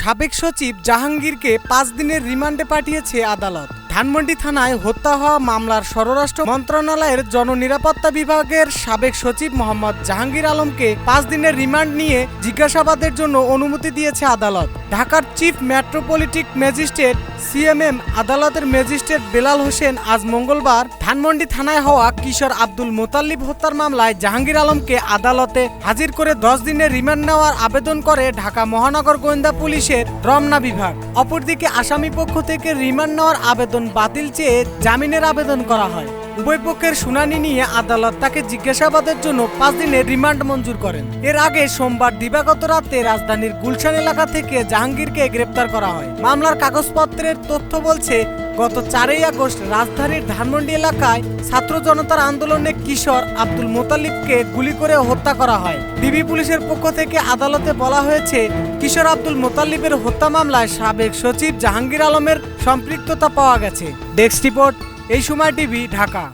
সাবেক সচিব জাহাঙ্গীরকে পাঁচ দিনের রিমান্ডে পাঠিয়েছে আদালত। ধানমন্ডি থানায় হত্যা হওয়া মামলার স্বরাষ্ট্র মন্ত্রণালয়ের জননিরাপত্তা বিভাগের সাবেক সচিব মোহাম্মদ জাহাঙ্গীর আলমকে পাঁচ দিনের রিমান্ড নিয়ে জিজ্ঞাসাবাদের জন্য অনুমতি দিয়েছে আদালত। ঢাকার চিফ মেট্রোপলিটিক ম্যাজিস্ট্রেট সিএমএম আদালতের ম্যাজিস্ট্রেট বেলাল হোসেন আজ মঙ্গলবার ধানমন্ডি থানায় হওয়া কিশোর আব্দুল মোতাল্লিব হত্যার মামলায় জাহাঙ্গীর আলমকে আদালতে হাজির করে দশ দিনের রিমান্ড নেওয়ার আবেদন করে ঢাকা মহানগর গোয়েন্দা পুলিশের রমনা বিভাগ। অপরদিকে আসামি পক্ষ থেকে রিমান্ড নেওয়ার আবেদন বাতিল চেয়ে জামিনের আবেদন করা হয়। উভয় পক্ষের শুনানি নিয়ে আদালত তাকে জিজ্ঞাসাবাদের জন্য পাঁচ দিনের রিমান্ড মঞ্জুর করেন। এর আগে সোমবার দিবাগত রাতে রাজধানীর গুলশান এলাকা থেকে জাহাঙ্গীরকে গ্রেপ্তার করা হয়। মামলার কাগজপত্রের তথ্য বলছে, গত চারই আগস্ট রাজধানীর ধানমন্ডি এলাকায় ছাত্র জনতার আন্দোলনে কিশোর আব্দুল মোতালিবকে গুলি করে হত্যা করা হয়। ডিবি পুলিশের পক্ষ থেকে আদালতে বলা হয়েছে, কিশোর আব্দুল মোতালিবের হত্যা মামলায় সাবেক সচিব জাহাঙ্গীর আলমের সম্পৃক্ততা পাওয়া গেছে। ডেস্ক রিপোর্ট এই সময় টিভি ঢাকা।